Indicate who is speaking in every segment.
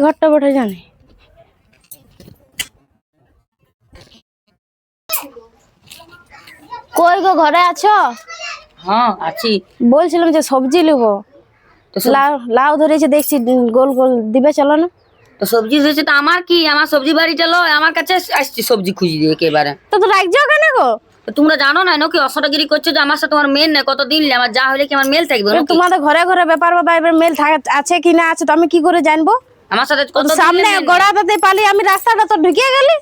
Speaker 1: ঘরটা বটে জানি? কই গো ঘরে আছো?
Speaker 2: হ্যাঁ আছি।
Speaker 1: বলছিলাম যে সবজি নেব লাউ লাউ ধরেছে দেখছি গোল গোল দিবে চলো না।
Speaker 2: তো সবজি দিয়েছে তো আমার কি? আমার সবজি বাড়ি চলো আমার কাছে আসছি সবজি খুঁজি দিয়ে একেবারে।
Speaker 1: তো তো রাখছো কেন গো?
Speaker 2: তোমরা জানো না নাকি অসটাগিরি করছ যে আমার সাথে তোমার মেল নেই? কতদিন নেই? আমার যা হলে কি আমার মেল থাকবে?
Speaker 1: তোমাদের ঘরে ঘরে ব্যাপার বাবা এবার মেল থাকা- আছে কি না আছে তো আমি কি করে জানব?
Speaker 2: আমার সাথে কত
Speaker 1: সামনে গড়াতে পালি আমি রাস্তাটা তো ঢুকিয়ে গেলি।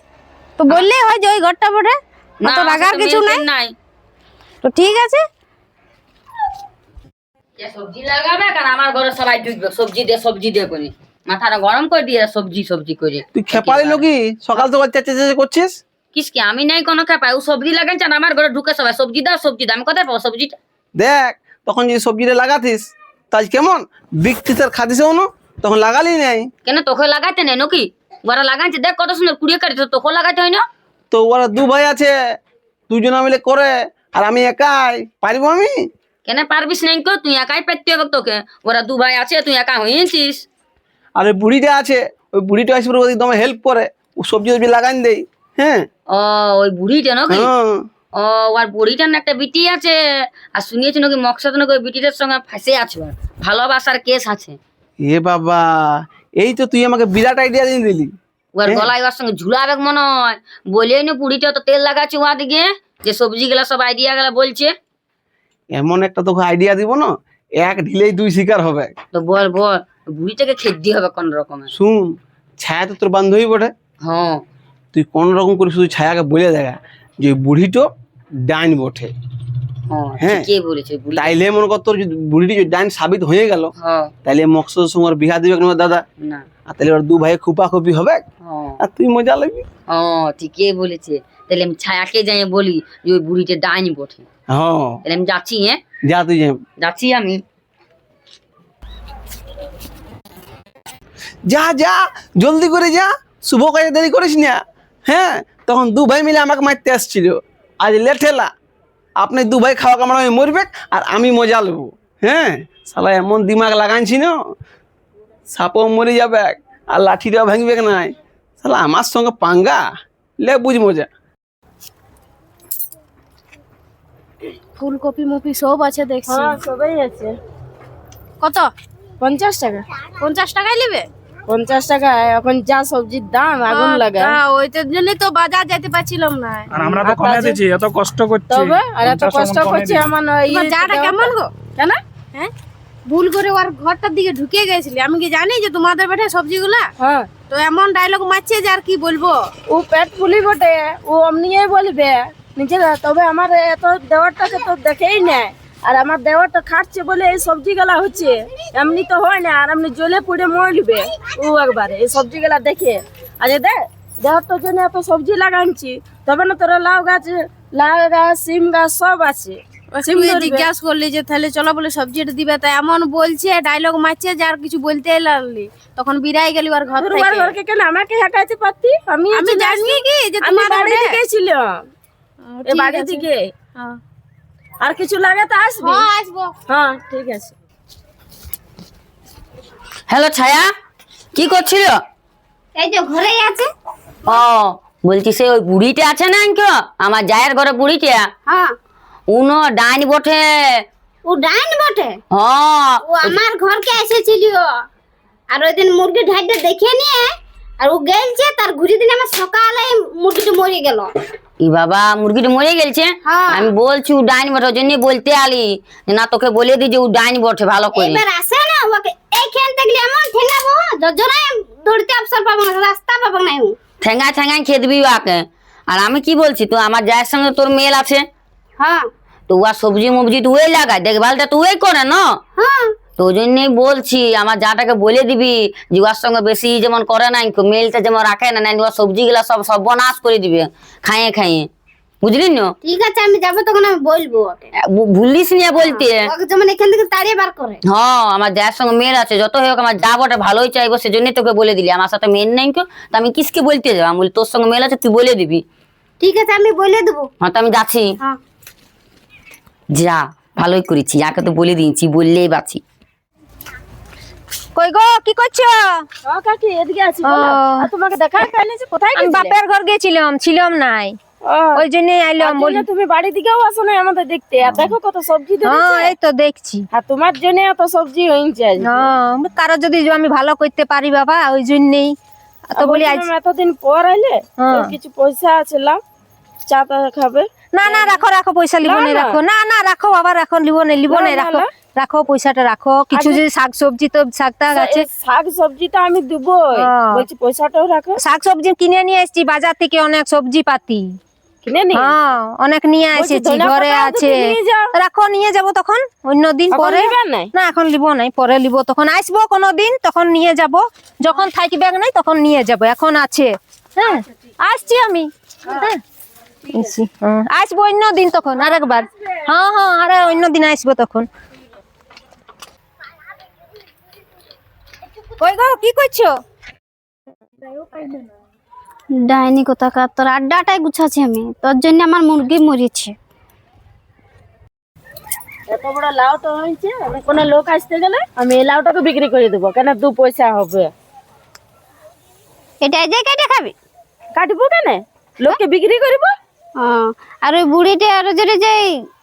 Speaker 1: তো বললেই হয় যে ওই ঘরটা বটে।
Speaker 2: না
Speaker 1: তো রাগার কিছু নাই।
Speaker 2: নাই।
Speaker 1: তো ঠিক আছে।
Speaker 2: সবজি লাগাবে? কারণ আমার ঘরে সবাই ঢুকবে। সবজি দিয়ে সবজি দিয়ে করি। মাথাটা গরম করে দিয়ে সবজি সবজি করে।
Speaker 3: তুই খেপালি নাকি সকাল সকাল চেঁচে চেঁচে করছিস?
Speaker 2: কিসকে? আমি নাই কোনো খাপাই। ও সবজি লাগাইছে আর আমার ঘরে ঢুকে সবাই। সবজি দাও সবজি দাও। আমি কোথায় পাবো সবজিটা?
Speaker 3: দেখ তখন যদি সবজিটা লাগাতিস তাই কেমন? বিকতিস আর খাতিস না তখন লাগালি নাই?
Speaker 2: কেন তোকে লাগাইতে নেই নাকি? ওরা লাগাইছে দেখ কত সুন্দর কুড়িয়ে কাটি তোকে লাগাইতে হয় না?
Speaker 3: তো ওরা দু ভাই আছে দুজনে মিলে করে আর আমি একাই পারব আমি?
Speaker 2: কেন পারবিস নাই কো? তুই একাই পেতে হবে তোকে। ওরা দু ভাই আছে তুই একা হয়েছিস
Speaker 3: আর ওই বুড়িটা আছে ওই বুড়িটা আসবে ওদিক তোমার হেল্প করে ও সবজি সবজি লাগাই দেই। হ্যাঁ?
Speaker 2: ও ওই বুড়িটা নাকি?
Speaker 3: হ্যাঁ।
Speaker 2: ও আর বুড়িটার না একটা বিটি আছে। আর শুনিয়েছি নাকি মকসদ নাকি ওই বিটিটার সঙ্গে ফাঁসে আছে ভালোবাসার কেস আছে।
Speaker 3: এ বাবা এই তো তুই আমাকে বিরাট আইডিয়া দিয়ে দিলি।
Speaker 2: ওর গলায় ওর সঙ্গে ঝুলাবে মনে হয়। বলেই না বুড়িটা তো তেল লাগাচ্ছে ওয়া দিকে যে সবজি গুলা সব আইডিয়া গুলা বলছে।
Speaker 3: এমন একটা তোকে আইডিয়া দিব না এক ঢিলেই দুই শিকার হবে।
Speaker 2: তো বল বল বুড়িটাকে খেদ্দি হবে কোন রকমের
Speaker 3: শুন ছায়া তো তোর বান্ধবী বটে।
Speaker 2: হ্যাঁ।
Speaker 3: তুই কোন রকম করে শুধু ছায়াকে বলে দেখা যে বুড়িটো ডাইন বটে।
Speaker 2: হ্যাঁ
Speaker 3: হ্যাঁ।
Speaker 2: ঠিকই বলেছে
Speaker 3: তাইলে মনে কর তোর বুড়িটি ডাইন সাবিত হয়ে গেল
Speaker 2: হ্যাঁ।
Speaker 3: তাইলে মকসদের সঙ্গে বিহা দিবে না দাদা
Speaker 2: না।
Speaker 3: আর তাহলে ওর দু ভাই খুপা খুপি হবে?
Speaker 2: হ্যাঁ।
Speaker 3: আর তুই মজা লাগবি?
Speaker 2: ও ঠিকই বলেছে? তাহলে আমি ছায়াকে যাই বলি যে ওই বুড়িটা ডাইনি বটে।
Speaker 3: হ্যাঁ।
Speaker 2: তাহলে আমি যাচ্ছি হ্যাঁ?
Speaker 3: যা তুই।
Speaker 2: যাচ্ছি আমি।
Speaker 3: যা যা জলদি করে যা শুভ কাজে দেরি করিস না। হ্যাঁ তখন দু ভাই মিলে আমাকে মারতে আসছিল। আজ লেঠেলা। আপনি দু ভাই খাওয়া কামড়া আমি মরবে আর আমি মজা নেব হ্যাঁ? শালা এমন দিমাগ লাগাইছি না। সাপও মরে যাবে আর লাঠিটাও ভাঙবে নাই শালা আমার সঙ্গে পাঙ্গা? লে বুঝ মজা।
Speaker 1: ফুলকপি মুপি সব আছে দেখছি।
Speaker 4: হ্যাঁ সবাই আছে।
Speaker 1: কত?
Speaker 4: পঞ্চাশ টাকা?
Speaker 1: পঞ্চাশ টাকায় নেবে?
Speaker 4: পঞ্চাশ টাকা এখন যা সবজির দাম আগুন লাগা।
Speaker 1: হ্যাঁ ওইটার জন্যই তো বাজার যেতে পারছিলাম না।
Speaker 5: আর আমরা তো কমে দিচ্ছি এত কষ্ট করছি।
Speaker 4: তবে আর এত কষ্ট করছি আমার
Speaker 1: কেমন গো?
Speaker 4: কেন?
Speaker 1: হ্যাঁ? ভুল করে ওর ঘরটার দিকে ঢুকে গেছিলি। আমি কি জানি যে তোমাদের বেটে সবজিগুলা?
Speaker 4: হ্যাঁ।
Speaker 1: তো এমন ডায়লগ মারছে যে আর কি বলব?
Speaker 4: ও পেট ফুলি বটে ও অমনিই বলবে নিজে তবে আমার এত দেওয়ারটাকে তো দেখেই নেয় আর আমার দেওয়ারটা খাটছে বলে এই সবজি গেলা হচ্ছে। এমনি তো হয় না আর এমনি জলে পড়ে মরলিবে ও একবারে এই সবজি গেলা দেখে আজ দে দেওয়ারটার জন্য এত সবজি লাগাচ্ছি তবে না তোরা লাউ গাছ লাউ গাছ সিম গাছ সব আছে।
Speaker 1: জিজ্ঞাসা করলি যে তাহলে চলো বলে সবজিটা দিবে? তা এমন বলছে ডায়লগ মারছে যে আর কিছু বলতে লাগলি। তখন বিরাই গেলি ওর ঘর থেকে।
Speaker 4: ঘরকে কেন আমাকে হাঁটাইতে পারতি? আমি
Speaker 1: আমি জানি কি যে তোমার
Speaker 4: বাড়ি থেকে ছিলাম। এ বাড়ি থেকে
Speaker 1: হ্যাঁ।
Speaker 4: আর কিছু লাগে তো আসবি?
Speaker 1: হ্যাঁ আসব।
Speaker 4: হ্যাঁ ঠিক আছে।
Speaker 2: হ্যালো ছায়া কি করছিল?
Speaker 1: এই যে ঘরেই আছে।
Speaker 2: ও বলছি সে ওই বুড়িটা আছে না কেউ আমার জায়ের ঘরে বুড়িটা?
Speaker 1: হ্যাঁ।
Speaker 2: উনো ডাইনি বটে।
Speaker 1: ও ডাইন বটে?
Speaker 2: হ্যাঁ।
Speaker 1: ও আমার ঘরকে এসেছিল। আর ওই দিন মুরগি ঢাইতে দেখে নিয়ে আর ও গেলছে তার ঘুরি দিন আমার সকালে মুরগিটা মরে গেল।
Speaker 2: ই বাবা মুরগিটা মরে গেছে
Speaker 1: হ্যাঁ।
Speaker 2: আমি বলছি ও ডাইনি বটে জন্য বলতে আলি। না তোকে বলে দি যে ও ডাইনি বটে ভালো করে।
Speaker 1: এবার আসে না ওকে এইখান থেকে এমন ঠেঙ্গাবো যজনায় ধরতে অবসর পাবো না রাস্তা পাবো না ও
Speaker 2: ঠেঙ্গায় ঠেঙ্গায় খেয়ে দিবি ওকে। আর আমি কি বলছি তো আমার জায়ের সঙ্গে তোর মেল আছে।
Speaker 1: হ্যাঁ।
Speaker 2: তো উয়া সবজি মবজি তো ওই লাগায় দেখভালটা তো ওই করে না?
Speaker 1: হ্যাঁ।
Speaker 2: তো ওই জন্যই বলছি আমার যাটাকে বলে দিবি যে ওর সঙ্গে বেশি যেমন করে না মেলটা যেমন রাখে না না ওর সবজি গুলা সব সর্বনাশ করে দিবে খাইয়ে খাইয়ে। বুঝলি না?
Speaker 1: ঠিক আছে আমি যাব তখন আমি বলব ওকে।
Speaker 2: ভুলিস নিয়ে বলতে।
Speaker 1: যেমন এখান থেকে তাড়িয়ে বার করে।
Speaker 2: হ্যাঁ আমার যার সঙ্গে মেয়ের আছে যত হোক আমার যা বটে ভালোই চাইব সেজন্যই তোকে বলে দিলি। আমার সাথে মেয়ের নাই কেউ তো আমি কিসকে বলতে যাব? আমি বলি তোর সঙ্গে মেল আছে তুই বলে দিবি।
Speaker 1: ঠিক আছে আমি বলে দেবো।
Speaker 2: হ্যাঁ তো আমি যাচ্ছি।
Speaker 1: হ্যাঁ।
Speaker 2: যা ভালোই করেছি যাকে তো বলে দিয়েছি বললেই বাঁচি।
Speaker 6: কই গো কি করছ?
Speaker 4: ও কাকি এদিকে আছি বলো। তোমাকে দেখা পাইনি যে কোথায় গেছিলে?
Speaker 6: বাপের ঘর গেছিলাম ছিলাম নাই। ওই জন্যই আইলাম বলি
Speaker 4: তুমি বাড়ি দিকেও আসো না আমাদের দেখতে। আর দেখো কত সবজি
Speaker 6: হ্যাঁ
Speaker 4: ধরেছে।
Speaker 6: এই তো দেখছি।
Speaker 4: আর তোমার জন্য এত সবজি হয়েছে আজ
Speaker 6: হ্যাঁ কারও যদি আমি ভালো করতে পারি বাবা ওই জন্যই। তো বলি আজ
Speaker 4: এতদিন পর আইলে। কিছু পয়সা আছে লাভ চা খাবে।
Speaker 6: না না রাখো রাখো পয়সা লিবো
Speaker 4: না।
Speaker 6: রাখো। না না রাখো বাবা রাখো লিবো না লিবো
Speaker 4: না,
Speaker 6: রাখো। রাখো পয়সাটা রাখো। কিছু যদি শাক সবজি তো শাক টাক আছে।
Speaker 4: শাক সবজিটা আমি দেবো। বলছি পয়সাটাও রাখো।
Speaker 6: শাক সবজি কিনে নিয়ে এসেছি বাজার থেকে অনেক সবজি পাতি। অনেক নিয়ে এসেছি ঘরে আছে। রাখো নিয়ে যাব তখন অন্য দিন পরে। না এখন লিব নাই পরে লিব তখন আসব কোনো দিন তখন নিয়ে যাব। যখন থাকবে নাই তখন নিয়ে যাব এখন আছে। হ্যাঁ আসছি আমি। হ্যাঁ হ্যাঁ। আসব অন্য দিন তখন আরেকবার। হ্যাঁ হ্যাঁ আরে অন্য দিন আসব তখন। কই গো কি করছ?
Speaker 1: ডাইনি কোথাকার? তোর আড্ডাটাই গুছাচ্ছি আমি। তোর জন্য আমার মুরগি মরেছে।
Speaker 4: এত বড় লাউ তো হয়েছে আমি কোনো লোক আসতে গেলে আমি এই লাউটাকে বিক্রি করে দেবো কেন দু পয়সা হবে?
Speaker 1: এটা যে কেটে খাবি?
Speaker 4: কাটবো কেন? লোককে বিক্রি করব?
Speaker 1: আর ওই বুড়িটা আর যদি যে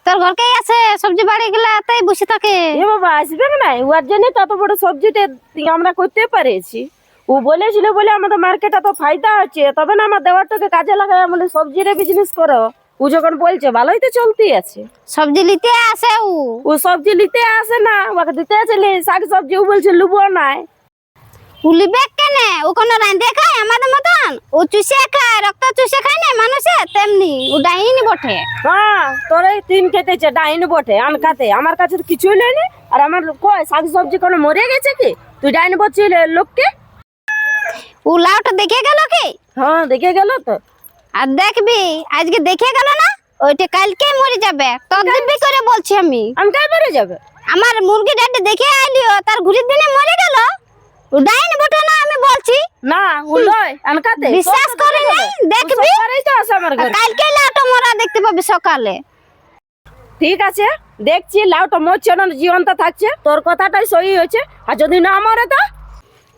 Speaker 1: তোর ঘরকেই আছে সবজি বাড়ি গেলা তাই বসে থাকে।
Speaker 4: এ বাবা আসবে না? ওর জন্য তত বড় সবজিটা আমরা করতে পেরেছি। ও বলেছিল বলে আমাদের মার্কেটে তো ফায়দা আছে তবে না আমার দেওয়ারটাকে কাজে লাগাই আমাদের সবজির বিজনেস করো। ও যখন বলছে ভালোই তো চলতেই আছে।
Speaker 1: সবজি নিতে আসে ও।
Speaker 4: ও সবজি নিতে আসে না ওকে দিতে আছে শাক সবজি ও বলছে লুবো নাই।
Speaker 1: কেন ও কোনো? রাঁধে খায় আমাদের মতন? ও চুষে খায় রক্ত চুষে খায় না মানুষে? তেমনি ও ডাইনি বটে।
Speaker 4: হ্যাঁ তোর এই তিন খেতেছে ডাইন বটে আনকাতে আমার কাছে তো কিছুই নেই আর আমার কয় শাক সবজি কোনো মরে গেছে কি? তুই ডাইন বলছিল লোককে?
Speaker 1: ও লাউটা দেখে গেল কি?
Speaker 4: হ্যাঁ দেখে গেল তো।
Speaker 1: আর দেখবি আজকে দেখে গেল না? ওইটা কালকে মরে যাবে। তোর দিব্যি করে বলছি আমি।
Speaker 4: আমি কাই বেড়ে যাবে?
Speaker 1: আমার মুরগি ডাডি দেখে আইলিও তার ঘুরির দিনে মরে গেল? ও ডাইনি বটে না আমি বলছি।
Speaker 4: না লয় আনকাতে।
Speaker 1: বিশ্বাস করে নাই দেখবি?
Speaker 4: সবারই তো আছে আমার ঘরে।
Speaker 1: কালকে লাউটা মরা দেখতে পাবি সকালে।
Speaker 4: ঠিক আছে দেখছি লাউটা মরছে না জীবনটা থাকছে। তোর কথাটাই সহি হয়েছে। আর যদি না মরে তো?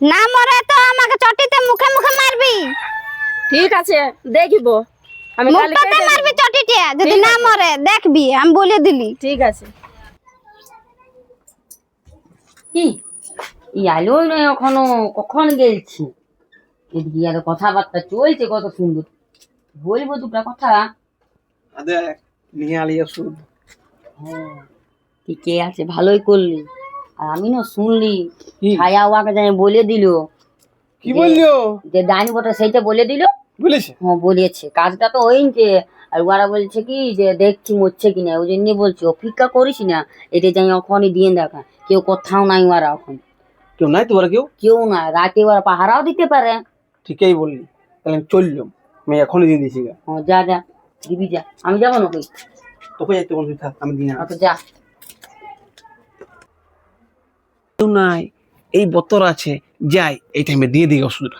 Speaker 1: না মরে তো আমাকে চটিতে মুখে মুখে মারবি।
Speaker 4: ঠিক আছে দেখব। আমি কালকে
Speaker 1: মারবি চটিতে যদি না মরে দেখবি আমি বলে দিলি।
Speaker 4: ঠিক আছে।
Speaker 2: কি? ই আলোই নয় এখনও কখন গেলছি? এদিকে আর কথাবার্তা চলছে কত সুন্দর। বলব দুটা কথা।
Speaker 3: দেখ নিয়ে
Speaker 2: ঠিকই আছে? ভালোই করলি। আর আমি না শুনলি? ছায়া ওয়াকে জানি বলে দিল।
Speaker 3: কি বলল?
Speaker 2: যে ডাইনি বটে সেইটা বলে দিল।
Speaker 3: বলেছে?
Speaker 2: হ্যাঁ বলেছে। কাজটা তো হয়েছে আর ওরা বলছে কি যে দেখছি মরছে কিনা। ওই জন্য বলছি অপেক্ষা করিস না। এটা যাই ওখানে দিয়ে দেখা। কেউ কোথাও নাই ওরা এখন।
Speaker 3: কেউ নাই তোমার কেউ?
Speaker 2: কেউ না রাতে ওরা পাহারাও দিতে পারে।
Speaker 3: ঠিকই বললি। তাহলে আমি চললাম আমি এখনই দিয়ে দিছি গা।
Speaker 2: ও যা যা দিবি যা। আমি যাব না কই?
Speaker 3: তোকে যাইতে বলবি থাক আমি দিন
Speaker 2: তো যা।
Speaker 3: কেউ নাই এই বতর আছে যাই এই টাইমে দিয়ে দিই ওষুধটা।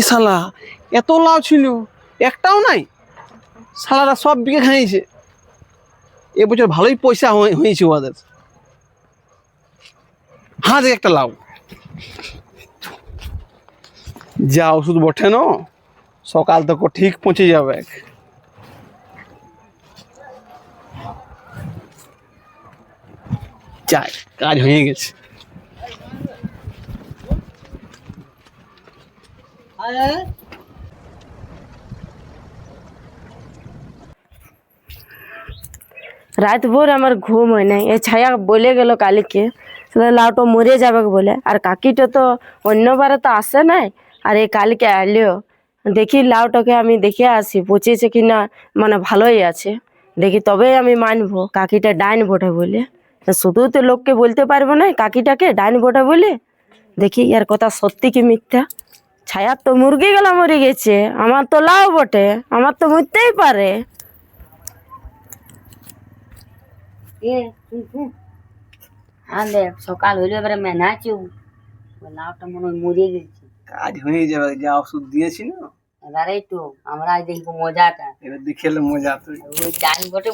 Speaker 3: শালা, এত লাউ ছিল, একটাও নাই। শালারা সব বিঘে খাইছে। এবছর ভালোই পয়সা হয়ে- হয়েছে ওদের। দেখ একটা লাউ। যা ওষুধ বটে না সকাল তক ঠিক পৌঁছে যাবে। যাই, কাজ হয়ে গেছে।
Speaker 4: রাত ভোর আমার ঘুম হয় নাই এই ছায়া বলে গেল কালিকে লাউটা মরে যাবে বলে আর কাকিটা তো অন্যবারে তো আসে নাই আর এই কালকে আইলেও দেখি লাউটাকে আমি দেখে আসি পচেছে কি না মানে ভালোই আছে দেখি তবেই আমি মানবো কাকিটা ডাইন ভোটে বলে শুধু তো লোককে বলতে পারব না কাকিটাকে ডাইন ভোটে বলে দেখি এর কথা সত্যি কি মিথ্যা ছায়ার তো মুরগি গেলা মরে গেছে। আমার তো লাউ বটে আমার তো মরতেই পারে।
Speaker 2: হ্যাঁ দেখ সকাল হইলে এবারে মেনাচু লাউটা মনে হয় মরে গেছে।
Speaker 3: কাজ হয়ে যাবে যা ওষুধ দিয়েছি না।
Speaker 2: এবারে তো আমরা আজ দেখব মজাটা।
Speaker 3: এবার দেখে এলে মজা তুই
Speaker 2: ওই ডান বটে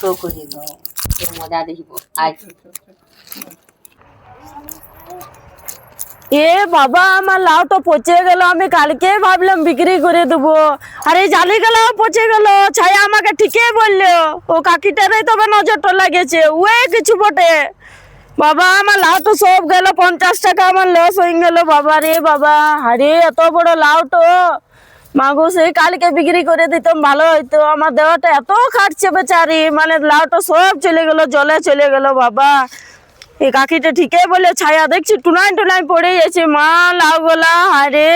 Speaker 2: শো করি তো মজা দেখব আজ
Speaker 4: এ বাবা, আমার লাউ তো পচে গেল, আমি কালকে ভাবলাম বিক্রি করে দেবো। আরে, জালি গেল পচে গেল, ছায়া আমাকে ঠিকই বলল। ও কাকিটারে তবে নজরটা লাগেছে ওয়ে কিছু বটে। বাবা, আমার লাউ তো সব গেল, পঞ্চাশ টাকা আমার লস হয়ে গেল, বাবা রে বাবা। আরে, এত বড় লাউ তো। মাগো সেই কালকে বিক্রি করে দিতাম, ভালো হইতো। আমার দেওয়াটা এত খাটছে বেচারি মানে লাউটা সব চলে গেল, জলে চলে গেল, বাবা। এই কাকিটা ঠিকই বলে, ছায়া দেখছি টুনাই টুনাই পড়ে যাচ্ছে মা, লাউ গোলা আরে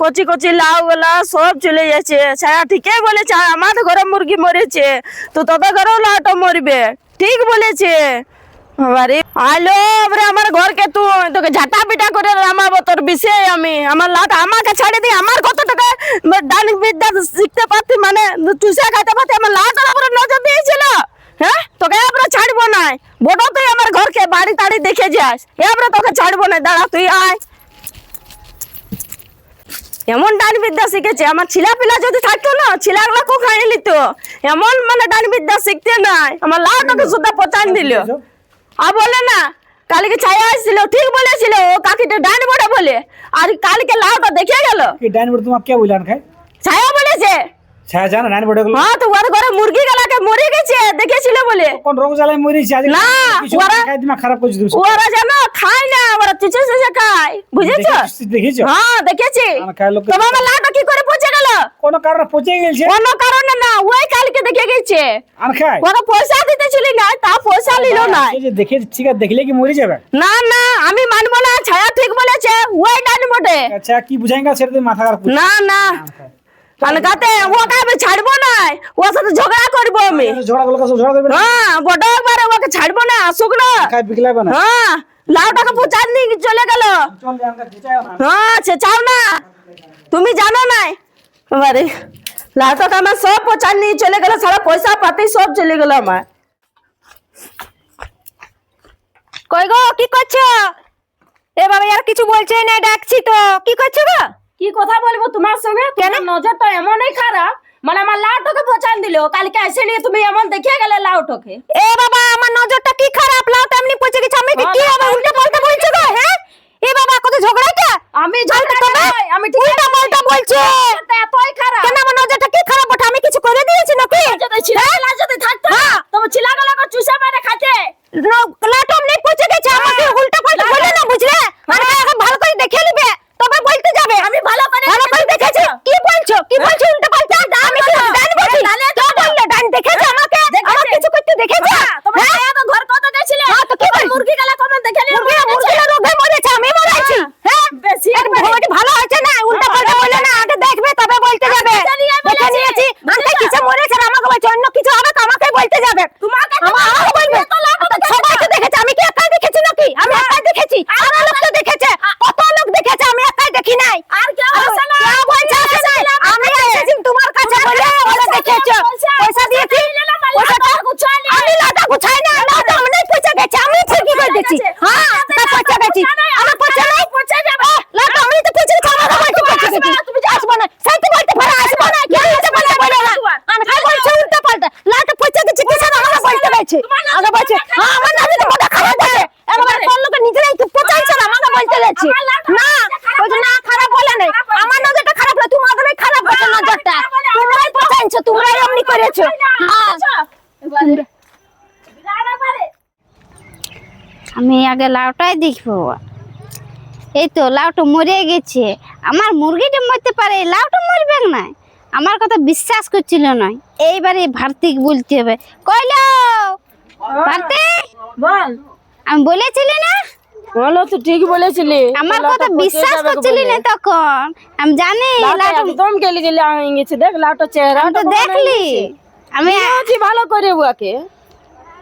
Speaker 4: কচি কচি লাউ গোলা, সব চলে যাচ্ছে ছায়া ঠিকই বলেছে আর আমার ঘরে মুরগি মরেছে। তো তোদের ঘরেও লাউটা মরবে। ঠিক বলেছে। বাবারে, আলো এবারে আমার ঘরকে তুই, তোকে ঝাঁটা পিটা করে নামাবো তোর বিষয় আমি। আমার লাউটা আমাকে ছাড়ে দিয়ে আমার কত টাকা ডান বিদ্যা শিখতে পারতি মানে চুষে খাইতে পারতি, আমার লাউটার উপরে নজর দিয়েছিল। হ্যাঁ? তোকে আমরা ছাড়বো না। বড় তুই আমার ঘরকে বাড়ি তাড়ি দেখে যাস। আমরা তোকে ছাড়বো না। দাঁড়া তুই আয়। এমন ডান বিদ্যা শিখেছে। আমার ছিলা পিলা যদি থাকতো না ছিলাগুলা কো খাই নিত। এমন মানে ডান বিদ্যা শিখতে নাই। আমার লাউটাকে সুদ্ধা পচান দিল। আর বলে না কালকে ছায়া আসছিল ঠিক বলেছিল ও কাকিটা ডান বড়ে বলে। আর কালকে লাউটা দেখে গেল।
Speaker 5: ডান বড় তোমাকে কে বলেন খাই
Speaker 4: ছায়া বলেছে। হ্যাঁ, হ্যাঁ, পয়সা না তা পয়সা নিলো না।
Speaker 5: যে ঠিক আছে দেখলে কি মরে যাবে?
Speaker 4: না না আমি মানবো না ছায়া ঠিক বলেছে ওই
Speaker 5: আচ্ছা কি মাথা
Speaker 4: না না। কালকাতে ওকে আমি ছাড়বো না। ওর সাথে ঝগড়া করব আমি।
Speaker 5: ঝগড়া গুলো সব ঝগড়া করবে?
Speaker 4: হ্যাঁ বড় একবারে ওকে ছাড়বো না আসুক না।
Speaker 5: খায় বিকলাবে না।
Speaker 4: হ্যাঁ লাউটাকে পচান দিয়ে চলে গেল। হ্যাঁ সে চাও না। তুমি জানো না। এবারে লাউটাকে আমার সব পচান নিয়ে চলে গেল সারা পয়সা পাতি সব চলে গেল আমার।
Speaker 6: কই গো কি করছ? এ বাবা আর কিছু বলছে না ডাকছি তো। কি করছ গো?
Speaker 4: কি কথা বলব তোমার সঙ্গে? কেন? নজর তো এমনই খারাপ। মানে আমার লাউটাকে পচান দিল। কালকে এসে নিয়ে তুমি এমন দেখিয়ে গেলে লাউটাকে।
Speaker 6: এ বাবা আমার নজরটা কি খারাপ? লাও এমনি পচে গেছে। আমি কি কি হবে উল্টো পাল্টা বলছো গো? হ্যাঁ এ বাবা কত ঝগড়াটা
Speaker 4: আমি
Speaker 6: ঝগড়া
Speaker 4: ঝগড়া
Speaker 6: তবে
Speaker 4: নয়, আমি ঠিক
Speaker 6: উল্টা পাল্টা বলছো
Speaker 4: এতই খারাপ
Speaker 6: কেন আমার নজরটা কি খারাপ ওটা আমি কিছু করে দিয়েছি নাকি
Speaker 4: যদি ছিলাগুলা যদি থাকতো
Speaker 6: হ্যাঁ।
Speaker 4: তবে ছিলাগুলাকে চুষে মেরে খাতে
Speaker 6: লাটো এমনি পচে গেছে আমাকে উল্টা পাল্টা বলে না বুঝলে মানে এখন ভালো করে দেখে নিবে তবে বলতে যাবে
Speaker 4: আমি ভালো করে
Speaker 6: ভালো করে দেখেছি কি বলছো কি বলছো উল্টা পাল্টা আমি কি ডান বলছি কে বলল ডান দেখেছ আমাকে আমার কিছু করতে দেখেছ
Speaker 4: তোমার
Speaker 6: হ্যাঁ?
Speaker 4: ছায়া তো ঘর কত গেছিলে
Speaker 6: হ্যাঁ, তো কি
Speaker 4: তোমার
Speaker 6: বলছো?
Speaker 4: মুরগি গেলা কমন দেখে নিয়ে
Speaker 6: মুরগিরা মুরগিরা রোগে মরেছে আমি মরেছি হ্যাঁ
Speaker 4: বেশি
Speaker 6: একটু ভোট ভালো হয়েছে না উল্টা পাল্টা বলে না আগে দেখবে তবে বলতে যাবে
Speaker 4: জানিয়ে
Speaker 6: দেখে
Speaker 4: বলেছি।
Speaker 6: নিয়েছি আমাকে কিছু মরেছে আর আমাকে বলছে অন্য কিছু হবে তো আমাকে বলতে যাবে
Speaker 4: তোমাকে তো
Speaker 6: আমার আমাকে বলবে আচ্ছা, সবাই তো দেখেছে আমি কি একাই দেখেছি নাকি আমি একাই দেখেছি আরও লোক তো দেখেছে কত লোক দেখেছে আমি একাই দেখি নাই
Speaker 4: আর কেউ আসে না
Speaker 6: কেউ বলছে আসে নাই। আমি এসেছি তোমার কাছে বলে ওরা দেখেছ পয়সা দিয়েছি পয়সাটা আমি লাটা গুছাই না লাটা আমি পয়সা গেছে আমি ঠিকই করে দিচ্ছি হ্যাঁ তা পয়সা গেছি আমার পয়সা নাই
Speaker 4: পচে যাবে
Speaker 6: লাটা আমি তো পয়সা খাওয়া দাওয়া করতে পয়সা গেছি তুমি আসব না সাইতে বলতে পারো আসব না কেন হতে বলে বলে না আমি খাই বলছি উল্টা পাল্টা লাটা পয়সা দিচ্ছি কিছু না আমাকে বলতে গেছে আগে বলছে হ্যাঁ আমার নাকি তো কথা খারাপ আছে এবার কোন লোকে নিজেরাই তো পচাইছে না আমাকে বলতে গেছে না বলছে না খারাপ বলে নাই আমার নজরটা খারাপ না তোমাদের খারাপ বলছে নজরটা তোমরাই পচাইছো তোমরাই এমনি করেছ হ্যাঁ
Speaker 1: আমি আগে লাউটাই দেখব। এই তো লাউটা মরে গেছে। আমার মুরগিটা মরতে পারে লাউটা মরবে না। আমার কথা বিশ্বাস করছিল না। এইবারে ভার্তিক বলতে হবে। কইলো? ভার্তিক?
Speaker 4: বল।
Speaker 1: আমি বলেছিলি না?
Speaker 4: বলো তো ঠিক বলেছিলি।
Speaker 1: আমার কথা বিশ্বাস করছিলি না তখন। আমি জানি
Speaker 4: লাউটা
Speaker 1: লাউটা
Speaker 4: একদম গেলি গেলি হয়ে গেছে। দেখ লাউটা চেহারা
Speaker 1: আমি তো দেখলি। আমি
Speaker 4: ভালো করে উয়াকে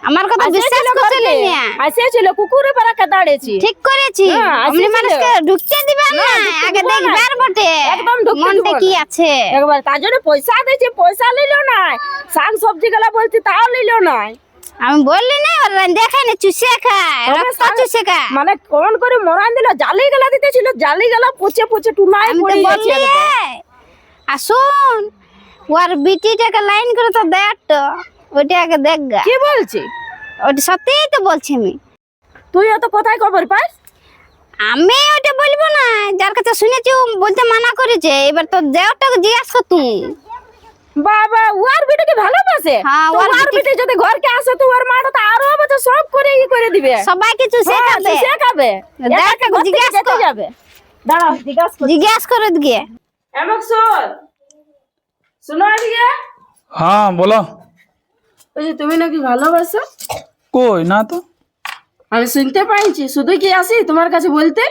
Speaker 1: আমার কথা বিশ্বাস করছিলি না
Speaker 4: আসেছিল কুকুরে পারাকে দাঁড়িয়েছি।
Speaker 1: ঠিক করেছি।
Speaker 4: হ্যাঁ,
Speaker 1: আপনি। মানুষকে ঢুকতে দিবেন না আগে দেখবার বটে।
Speaker 4: একদম ঢুকতে দিব
Speaker 1: কি আছে?
Speaker 4: একবার তার জন্য পয়সা দিয়েছি পয়সা নিল না। শাক সবজি গুলা বলছি তাও নিল না।
Speaker 1: আমি বললি না ওরা দেখে না চুষে খায় রক্ত চুষে খায়
Speaker 4: মানে কোন করে মরান দিল? জালি গেলা দিতেছিল জালি গেলা পচে পচে
Speaker 1: তো
Speaker 4: পড়ে গেছে।
Speaker 1: আসুন ওর বিটিটাকে লাইন করে তো দেখ তো ওইটা আগে দেখ গা।
Speaker 4: কি বলছি?
Speaker 1: ওটা সত্যিই তো বলছি আমি।
Speaker 4: তুই অত কোথায় খবর পাস?
Speaker 1: আমি ওটা বলব না যার কাছে শুনেছি ও বলতে মানা করেছে এবার তো দেওটাকে জিজ্ঞাসা কর তুই
Speaker 4: বাবা ওর বিটিকে ভালোবাসে?
Speaker 1: হ্যাঁ, ওর
Speaker 4: ওর বিটি যদি ঘরকে আসে তো ওর মাটা তো আরও বছর সব করে ই করে দিবে।
Speaker 1: সবাইকে চুষে
Speaker 4: হ্যাঁ,
Speaker 1: খাবে
Speaker 4: সে
Speaker 1: দেখ,
Speaker 4: একাকে
Speaker 1: জিজ্ঞাসা
Speaker 4: যেতে
Speaker 1: কর।
Speaker 4: যাবে। দাঁড়াও জিজ্ঞাসা কর
Speaker 1: জিজ্ঞাসা করে গিয়ে।
Speaker 4: এমক শোন। শুনো আজকে
Speaker 7: হ্যাঁ বলো।
Speaker 4: ওই যে তুমি নাকি ভালোবাসো?
Speaker 7: কই? না তো।
Speaker 4: আমি শুনতে পাইছি। শুধু কি আসি তোমার কাছে বলতে?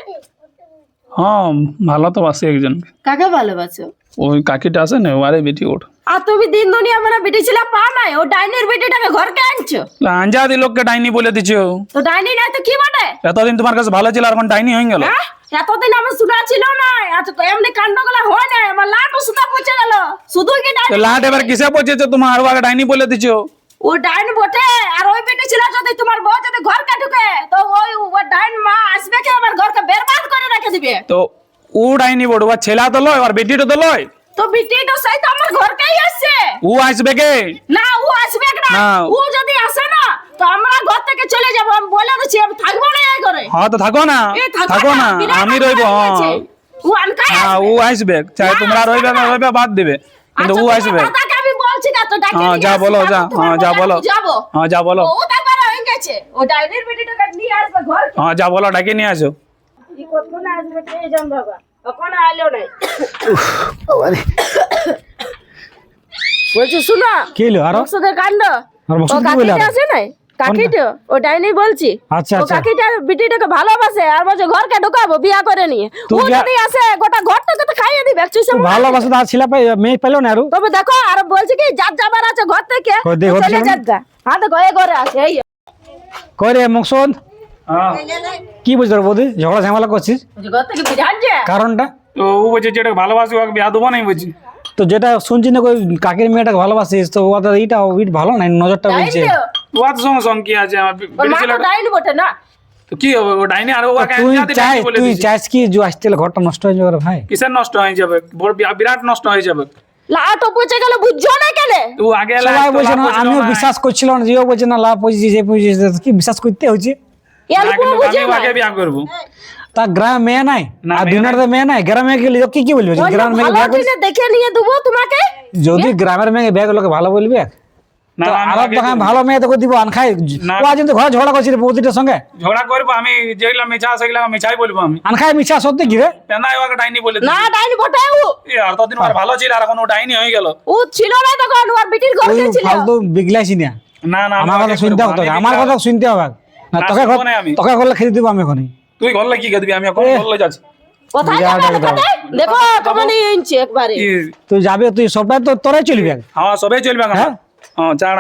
Speaker 7: হ্যাঁ ভালো তো বাসে একজন।
Speaker 4: কাকে ভালোবাসো?
Speaker 7: ওই কাকিটা আছে না ওয়ারে বেটি ওঠ
Speaker 4: আর তুমি দিন দুনিয়া মানে বেটি ছিল পা নাই ও ডাইনির বেটিটাকে ঘরকে আনছো?
Speaker 7: আঞ্জাদি লোককে ডাইনি বলে দিছো।
Speaker 4: তো ডাইনি নাই তো কি বটে?
Speaker 7: এতদিন তোমার কাছে ভালো ছিল আর এখন ডাইনি হয়ে গেল।
Speaker 4: হ্যাঁ? এতদিন আমার শোনা ছিল না এত তো এমনি কাণ্ডগুলা হয় না আমার লাটও সুতা পচে গেল। শুধু কি ডাইনি?
Speaker 7: লাট এবার কিসে পচেছে তোমার? আগে ডাইনি বলে দিছো।
Speaker 4: ও ডাইন বটে আর ওই বেটি ছিল যদি তোমার বউ যদি ঘরকে ঢুকে তো ওই ও ডাইন মা আসবে কি আমার ঘরকে বেরবাদ করে রেখে দিবে?
Speaker 7: তো ও ডাইনি ছেলা তো লয় আর বেটিটা তো লয়?
Speaker 4: তো বেটি তো সেই তো আমার ঘরকেই আসছে।
Speaker 7: ও আসবে কে?
Speaker 4: না ও আসবে না। ও যদি আসে না তো আমরা ঘর থেকে চলে যাব। আমি বলে দিচ্ছি আমি থাকব না এই ঘরে।
Speaker 7: হ্যাঁ তো থাকো না। থাকো না। আমি রইব হ্যাঁ।
Speaker 4: ও আনকাই
Speaker 7: হ্যাঁ
Speaker 4: আসবে।
Speaker 7: ও আসবে। চাই তোমরা রইবে
Speaker 4: না।
Speaker 7: রইবে বাদ দেবে। কিন্তু
Speaker 4: আচ্ছা,
Speaker 7: ও আসবে।
Speaker 4: দাদাকে আমি বলছি না তো ডাকি
Speaker 7: হ্যাঁ
Speaker 4: নিয়ে
Speaker 7: যা বলো যা হ্যাঁ যা
Speaker 4: বলো। যাব।
Speaker 7: হ্যাঁ যা বলো।
Speaker 4: ও হয়ে গেছে। ও ডাইনির বেটিটাকে নিয়ে আসবে ঘরকে
Speaker 7: হ্যাঁ যা বলো ডাকে নিয়ে আসো।
Speaker 4: কি আসবে জান বাবা? কখন আইলো নাই। বলছি শুনো।
Speaker 5: কি হলো আর?
Speaker 4: বক্সদের কাণ্ড।
Speaker 5: আর কি বলে
Speaker 4: আছে নাই? কাকিটা? ও ডাইনি বলছি।
Speaker 5: আচ্ছা,
Speaker 4: ও
Speaker 5: আচ্ছা।
Speaker 4: কাকিটা বিটিটাকে ভালোবাসে আর বলছে ঘরকে ঢুকাবো বিয়া করে নিয়ে।
Speaker 5: তুই
Speaker 4: ও
Speaker 5: যা-
Speaker 4: যদি আসে গোটা ঘরটাকে তো খাইয়ে দিবে। চুষে
Speaker 5: তো
Speaker 4: মুড়ে
Speaker 5: ভালোবাসা তার ছেলে পাই মেয়ে পেল না আরও?
Speaker 4: তবে দেখো আর বলছে কি যার যাবার আছে ঘর থেকে
Speaker 5: কই দে, ঘর
Speaker 4: চলে
Speaker 5: থেকে?
Speaker 4: যাক গা। হ্যাঁ তো ঘরে ঘরে আছে এই।
Speaker 5: কই রে মকসদ
Speaker 7: হ্যাঁ।
Speaker 5: কি বুঝতে পারব বৌদি? ঝগড়া ঝামেলা করছিস?
Speaker 4: বলছে, ঘর থেকে বিরাচ্ছে
Speaker 5: কারণটা?
Speaker 7: তো ও বলছে যেটা ভালোবাসি ওকে বিয়া দেবো নাই বলছি।
Speaker 5: তো যেটা শুনছি না ওই কাকের মেয়েটাকে ভালোবাসিস তো ওটা এইটা ওইটা ভালো নাই নজরটা বলছে
Speaker 7: ওর সঙ্গে সঙ্গে কি আছে? আমার ছেলেটা
Speaker 4: ডাইনি বটে না?
Speaker 7: তো কি হবে? ও ডাইনি আর ও ওকে
Speaker 5: তুই চাই তুই চাইস কি যে আসতে গেলে ঘরটা নষ্ট হয়ে যাবে ভাই?
Speaker 7: কিসের নষ্ট হয়ে যাবে? বড় বিরাট নষ্ট হয়ে যাবে।
Speaker 4: লাট পচে গেলে বুঝছ না কেন
Speaker 7: তো আগে
Speaker 5: সবাই বলছে না
Speaker 7: না।
Speaker 5: বিশ্বাস করছিলাম না যেও বলছে না লাভ হয়েছে যে হয়েছে কি বিশ্বাস করতে হচ্ছে
Speaker 7: ওকে বিয়া করব।
Speaker 5: তা গ্রামে মেয়ে নাই?
Speaker 7: না,
Speaker 5: আর
Speaker 7: মেয়ে
Speaker 5: মেয়ে নাই? গ্রামে গেলে কি কি বলবে? গ্রামের মেয়ে
Speaker 4: দেখে নিয়ে দেবো তোমাকে।
Speaker 5: যদি গ্রামের মেয়ে বিয়ে করলে ভালো বলবে? ভালো মেয়ে তোকে দিব আন খাই। ও আজ কিন্তু ঘরে ঝগড়া বৌদিটার সঙ্গে।
Speaker 7: ঝগড়া করব আমি যেগুলা মিছা সেগুলা মিছাই বলব আমি।
Speaker 5: আন খাই মিছা সত্যি কি রে?
Speaker 7: না ওকে ডাইনি বলে
Speaker 4: না ডাইনি বটে ও
Speaker 7: আর ততদিন ভালো ছিল আর এখন ও ডাইনি হয়ে গেল।
Speaker 4: ও ছিল না তখন ওর বিটির ঘর ছিল
Speaker 5: ফালতু বিগলাইছি না।
Speaker 7: না না
Speaker 5: আমার কথা শুনতে হবে আমার কথা শুনতে হবে। না তোকে। তোকে করলে খেতে দিব আমি এখনই।
Speaker 7: তুই ঘরলে কি করবি আমি এখন
Speaker 5: এ।
Speaker 7: ঘরলে যাচ্ছি।
Speaker 4: কোথায়? দেখো ইঞ্চি একবারে।
Speaker 5: তুই যাবে তুই সবটাই তো তোরাই চলবি।
Speaker 7: হ্যাঁ সবাই চলবে
Speaker 5: হ্যাঁ?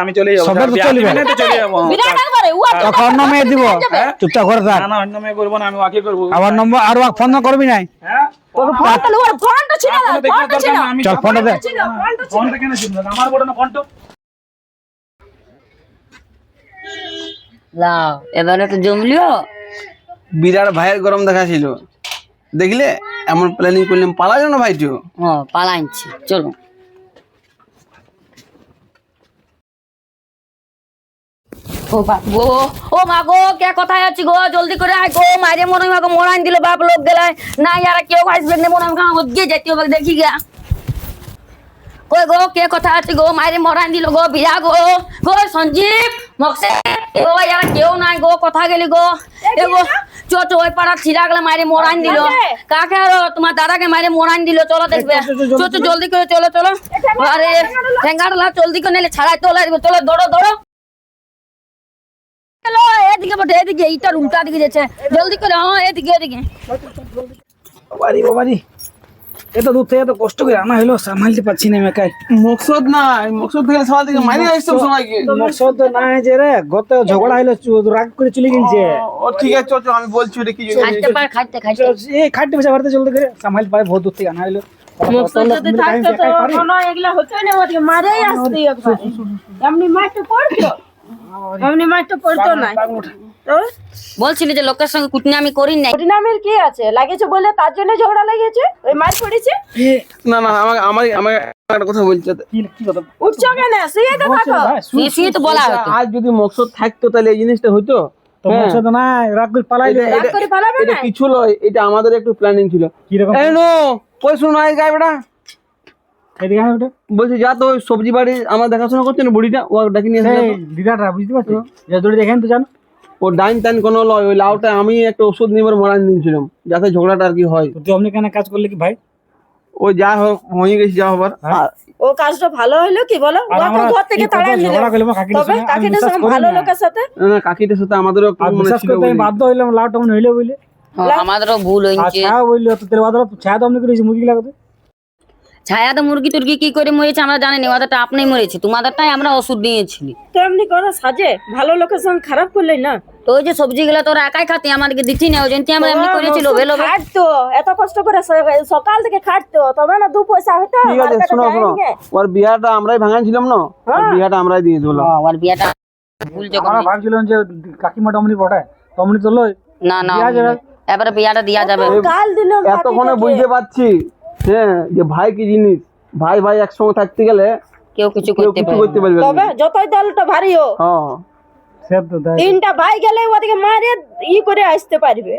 Speaker 7: আমি চলে যাব।
Speaker 5: তো
Speaker 7: চলে যাব
Speaker 5: দিব? চুপচাপ থাক
Speaker 7: না অন্য মেয়ে করব না আমি করব।
Speaker 5: আমার নম্বর আর ফোন করবি
Speaker 7: হ্যাঁ।
Speaker 4: ছিল ছিল।
Speaker 5: চল ফোনটা দে।
Speaker 4: ফোনটা
Speaker 7: কেন ছিল? আমার বড় না ফোনটা।
Speaker 2: লাও এবারে তো জমলিও।
Speaker 3: বিরাট ভাইয়ের গরম দেখাছিল দেখলে এমন প্ল্যানিং করলাম পালা যেন ভাইটিও?
Speaker 2: ও পালাইছি চলো। ও বাপ গো ও মা গো কে কোথায় আছি গো? জলদি করে আয় গো মারে মনে হয় আমাকে মরাইন দিল বাপ লোক গেলায়। না ইয়ারা কেউ আসবে না মনে হয় আমাকে গিয়ে যেতে হবে দেখি গা কই গো কে কথা আছে গো? মারে মরাইন দিল গো বিয়া গো। গো সঞ্জীব মকসে। বাবা ইয়ারা কেউ নাই গো কথা গেলি গো? এ গো চো চো ওই পাড়া ছিড়া গেলে মারে মরাইন দিল। কাকে? আরও? তোমার দাদাকে মারে মরাইন দিল চলো দেখবে। চো চো জলদি করে। চলো চলো। আরে ঠেঙ্গাড়লা। জলদি করে নিলে ছাড়াই তোলা চলো দৌড়ো দৌড়ো। চলো এদিকে বটে এদিকে ইটার উল্টা দিকে যাচ্ছে। জলদি করে হ্যাঁ এদিকে এদিকে।
Speaker 5: বাবারি বাবারি। এত দূর থেকে এত কষ্ট করে আনা হলো সামালতে পারছি না আমি একাই।
Speaker 3: মকসদ নাই মকসদ থেকে সবাই থেকে মারি আসছো সবাইকে।
Speaker 5: মকসদ তো না যে রে গত ঝগড়া হইল চু- রাগ করে চলে গেছে।
Speaker 3: ও ঠিক আছে চল চল আমি বলছি ওটা কি জন্য।
Speaker 2: খাইতে পারে খাইতে খাইতে।
Speaker 5: এই খাটতে বসে বাড়িতে চলতে করে সামাল পারে বহুত দূর থেকে আনা হইল
Speaker 4: মুখস্থ যদি থাকতো তো কোনো এগুলা হতো না ওদিকে মারেই আসতো একবারে। এমনি মারতে পড়তো না।
Speaker 2: বলছিলি যে লোকের সঙ্গে কুটনি আমি করি নাই
Speaker 4: পরিণামের কি আছে? লাগিয়েছে বলে তার জন্য ঝগড়া লাগিয়েছে? ওই মার পড়েছে?
Speaker 3: না না আমাকে আমার আমাকে একটা কথা বলছে
Speaker 5: কি কি কথা?
Speaker 4: উঠছো কেন? শুয়ে তো থাকো।
Speaker 2: শুয়ে তো বলা হতো।
Speaker 3: আজ যদি মকসদ থাকতো তাহলে এই জিনিসটা হতো
Speaker 5: তো
Speaker 3: হ্যাঁ।
Speaker 5: মকসদ না রাগ করে পালাইলো
Speaker 3: এটা-
Speaker 4: রাগ করে পালাবে না?
Speaker 3: কিছু নয় এটা আমাদের একটু প্ল্যানিং ছিল।
Speaker 5: কীরকম?
Speaker 3: এই নো কই শুনো আই গাই বেটা
Speaker 5: ওটা
Speaker 3: বলছি যা তো ওই সবজি বাড়ি আমার দেখাশোনা করছে না বুড়িটা ও ডাকি নিয়ে
Speaker 5: এই দিদাটা বুঝতে পারছ? যে দড়ি দেখেন তো জানো।
Speaker 3: ও ডাইন টাইন কোনো লয় ওই লাউটা আমি একটা ওষুধ নিবার মরান দিয়েছিলাম যাতে ঝগড়াটা আর কি হয়।
Speaker 5: তুই আপনি কেন কাজ করলে কি ভাই?
Speaker 3: ওই যা হোক হয়ে গেছে যা হবার। আর
Speaker 4: ও কাজটা ভালো হলো কি বলো? ওকে ঘর থেকে
Speaker 5: কথা
Speaker 4: নিল। তবে
Speaker 5: সঙ্গে
Speaker 4: ভালো লোকের সাথে?
Speaker 3: না, না কাকিটার সাথে আমাদেরও একটু মনে ছিল।
Speaker 5: বাধ্য হইলাম লাউটা মনে হইল বলে।
Speaker 2: হ্যাঁ, আমাদেরও ভুল হয়েছে
Speaker 5: ছায়া বলল তো তেল বাদর ছায়া তো আপনি করেছি মুরগি লাগাতে।
Speaker 2: ছায়া তো মুরগি টুরগি কি করে মরেছে আমরা জানি না ওদেরটা আপনি মরেছে তোমাদেরটাই আমরা ওষুধ দিয়েছিলি
Speaker 4: তো এমনি করে সাজে ভালো লোকের সঙ্গে খারাপ করলে না।
Speaker 2: তো ওই যে সবজি গুলা তোরা একাই খাতি আমাদেরকে দিচ্ছি না ওই জন্য আমরা এমনি করেছিল ভেলো
Speaker 4: খাটতো এত কষ্ট করে সকাল থেকে খাটতো তবে না দু পয়সা হতো
Speaker 3: ঠিক আছে শোনো শোনো ওর বিয়াটা আমরাই ভাঙাছিলাম না ওর বিয়াটা আমরাই দিয়ে দিলাম।
Speaker 2: ওর বিয়েটা ভুল যখন
Speaker 5: আমরা ভাবছিলাম যে কাকিমাটা অমনি পটায় তো অমনি তো লয়
Speaker 2: না না এবারে বিয়াটা দিয়া যাবে।
Speaker 4: গাল দিলাম
Speaker 3: এতক্ষণে বুঝতে পারছি হ্যাঁ যে ভাই কি জিনিস? ভাই ভাই একসঙ্গে থাকতে গেলে
Speaker 2: কেউ কিছু
Speaker 3: কেউ
Speaker 2: করতে
Speaker 3: কিছু করতে পারবে
Speaker 4: তবে যতই দলটা ভারী হোক
Speaker 3: হ্যাঁ।
Speaker 4: তিনটা ভাই গেলে ওদিকে মারে ই করে আসতে পারবে।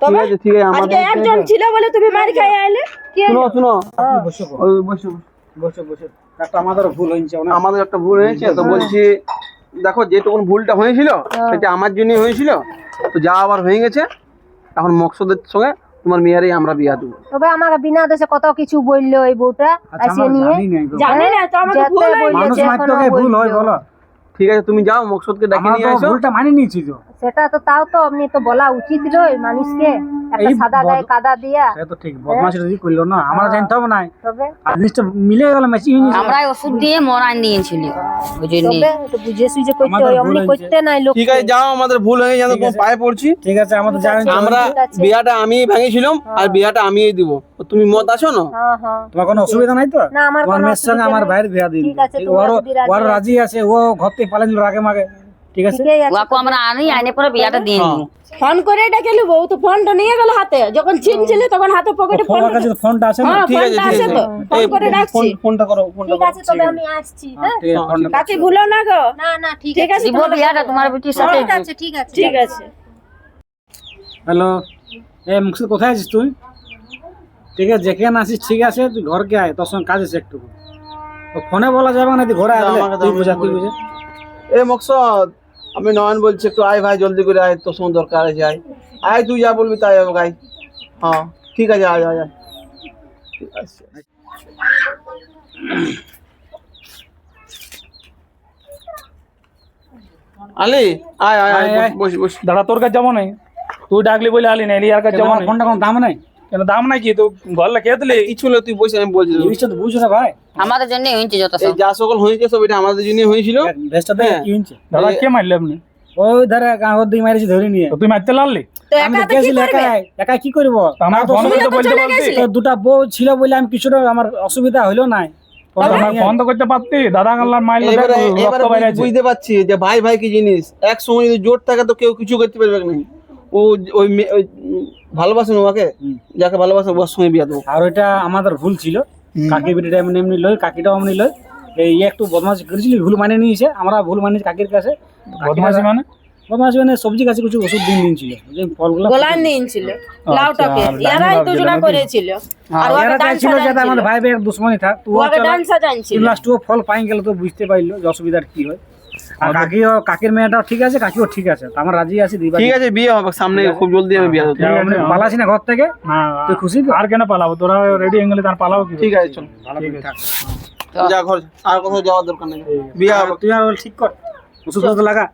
Speaker 4: তবে
Speaker 3: ঠিক আছে
Speaker 4: আজকে
Speaker 3: আমাদের
Speaker 4: একজন ছিল বলে তুমি মার খাই আইলে
Speaker 3: শুনো শুনো।
Speaker 5: আপনি বসে
Speaker 3: বসে।
Speaker 5: বসে বসে। একটা আমাদেরও ভুল হয়েছে
Speaker 3: আমাদের একটা ভুল হয়েছে তো বলছি দেখো যেটুকুন ভুলটা হয়েছিল সেটা আমার জন্যই হয়েছিল তো যা আবার হয়ে গেছে এখন মকসদের সঙ্গে তোমার মেয়েরই আমরা বিয়া দেবো।
Speaker 6: তবে আমাকে বিনা দেশে কত কিছু বলল এই বউটা?
Speaker 5: আচ্ছা
Speaker 6: আসিয়ে নিয়ে
Speaker 5: জানি
Speaker 4: না তো
Speaker 6: আমাকে
Speaker 4: ভুল হয়ে
Speaker 6: বলল
Speaker 5: মানুষ
Speaker 6: মাত্রকে
Speaker 5: ভুল হয় বলো।
Speaker 3: ঠিক আছে তুমি যাও মকসদকে ডেকে
Speaker 5: আমরা
Speaker 3: নিয়ে
Speaker 5: তো
Speaker 3: আসো
Speaker 5: ভুলটা মানি নিয়েছি তো।
Speaker 6: সেটা তো তাও তো আপনি তো বলা উচিত নয় মানুষকে। একটা সাদা গায়ে কাদা দিয়া।
Speaker 5: সে তো ঠিক বদমাশি যদি করল না আমরা জানতে হবে না।
Speaker 6: তবে?
Speaker 5: আর জিনিসটা মিলে গেল ম্যাচিং হয়ে গেছে।
Speaker 2: আমরাই ওষুধ দিয়ে মরান দিয়েছিলি জন্য
Speaker 6: তবে একটু বুঝে সুঝে করতে
Speaker 5: আমাদের
Speaker 6: হয় অমনি করতে নাই লোক
Speaker 3: ঠিক আছে যাও আমাদের ভুল হয়ে গেছে তোমার পায়ে পড়ছি।
Speaker 5: ঠিক আছে আমাদের জানি।
Speaker 3: আমরা। বিয়াটা আমি ভাঙিয়েছিলাম আর বিয়াটা আমিই দিব। তুমি মত আছো না?
Speaker 6: হ্যাঁ হ্যাঁ।
Speaker 5: তোমার কোনো অসুবিধা নাই তো?
Speaker 6: না, আমার
Speaker 5: তোমার
Speaker 6: কোনো
Speaker 5: আমার
Speaker 6: নেই।
Speaker 5: ভাইয়ের বিয়া দিন।
Speaker 6: ঠিক আছে, রাজি
Speaker 5: রাজি আছে ও ঘর আগে মাগে। ঠিক আছে?
Speaker 2: আমরা আনি আইনে পরে বিয়াটা দিয়ে দিব
Speaker 4: ফোন করে ডেকে নিবো? ও তো ফোনটা নিয়ে গেল হাতে। যখন ছিনছিলে তখন হাতে পকেটে ফোন
Speaker 5: কাছে ফোনটা আছে না?
Speaker 4: হ্যাঁ
Speaker 3: ঠিক আছে
Speaker 4: ফোনটা
Speaker 3: ঠিক
Speaker 4: আছে
Speaker 3: আছে।
Speaker 4: তো। ফোন করে ডাকছি
Speaker 3: ফোনটা করো ফোনটা
Speaker 6: ঠিক আছে তবে আমি আসছি হ্যাঁ
Speaker 5: ঠিক আছে ফোনটা
Speaker 4: ভুলো না গো?
Speaker 6: না না ঠিক আছে।
Speaker 2: দিব বিয়াটা তোমার বেটির সাথে
Speaker 6: ঠিক আছে ঠিক আছে।
Speaker 4: ঠিক আছে।
Speaker 5: হ্যালো। এ মুকসুদ কোথায় আছিস তুই? ঠিক আছে যেখানে আছিস ঠিক আছে তুই ঘরকে আয়? তোর সঙ্গে কাজ আছে একটু। তো ফোনে বলা যাবে না তুই ঘরে।
Speaker 3: দাও,
Speaker 5: তুই বুঝা তুই। বুঝা।
Speaker 3: এ মকসদ আমি নয়ন বলছি একটু আয় ভাই জলদি করে আয় তোর সঙ্গে দরকার আছে আয়। আয় তুই যা বলবি তাই হবে গাই হ্যাঁ ঠিক আছে আয় আয় আয়। ঠিক আছে। আলি আয় আয় আয়। বস বস
Speaker 7: দাদা তোর কাছে যাব নাই। তুই ডাকলি বলে আলি নাই আর কাছে যাব
Speaker 5: ফোনটা কোনো দাম নাই?
Speaker 7: কেন দাম নাই কি? তো ঘর লেগে দিলি
Speaker 3: কিছু তুই বসে আমি বলছি।
Speaker 5: জিনিসটা তো বুঝছ না ভাই।
Speaker 2: আমাদের জন্য হয়েছে যত সব।
Speaker 3: যা সকল হয়েছে সব এটা আমাদের জন্য হয়েছিল।
Speaker 5: দেখ
Speaker 3: হ্যাঁ।
Speaker 5: কি হয়েছে
Speaker 7: দাদা কে মারলি আপনি?
Speaker 5: ওই ধারে মারিছি ধরে নিয়ে।
Speaker 7: তুই মারতে
Speaker 5: আমি একাই একাই কি করব?
Speaker 7: আমার ফোন করতে বলতে
Speaker 5: দুটা বউ ছিল বলে আমি কিছুটা আমার অসুবিধা হইল নাই।
Speaker 7: বন্ধ করতে পারতি? দাদা গাল্লার মাইল
Speaker 3: বুঝতে পারছি যে ভাই ভাই কি জিনিস? এক সময় যদি জোর থাকে তো কেউ কিছু করতে পারবে না ও ওই উম, ওকে? যাকে ভালোবাসে ওর সঙ্গে বিয়া দেবো।
Speaker 5: আর ওইটা আমাদের ভুল ছিল। কাকি বেটিটা এমনি এমনি লই কাকিটাও এমনি লই। এই ইয়ে একটু বদমাশি করেছিল ভুল মানে নিয়েছে। আমরা ভুল মানিয়েছি কাকির কাছে।
Speaker 7: বদমাশি মানে?
Speaker 5: বদমাশি মানে সবজি গাছে কিছু ওষুধ দিন দিন ছিল। যে ফলগুলো
Speaker 4: গোলান নিয়েছিল লাউটাকে
Speaker 7: আর ডাইনি
Speaker 4: এরাই দুজনা করেছিল। আর ওকে ডান্স
Speaker 5: চাইছিল যাতে আমাদের ভাই ভাইয়ের দুশ্মনী থাক। তো
Speaker 4: ডান্স জানছিল
Speaker 5: লাস্ট ও ফল পাই গেল তো বুঝতে পারল যে অসুবিধার কি হয়। আর কাকিও কাকির মেয়েটাও ঠিক আছে কাকিও ঠিক আছে। তো আমার রাজি আছি দিবা
Speaker 3: ঠিক আছে বিয়ে হবে সামনে খুব জলদি আমি বিয়ে দেবো
Speaker 5: পালাছি না ঘর থেকে? তুই খুশি তো?
Speaker 7: আর কেন পালাবো? তোরা রেডি হয়ে গেলে তার পালাবো কি?
Speaker 3: ঠিক আছে চল
Speaker 5: করে থাক।
Speaker 3: যা ঘর আর কোথাও যাওয়ার দরকার নেই। বিয়ে হবে।
Speaker 5: তুই আর ঠিক কর। ওষুধ লাগা।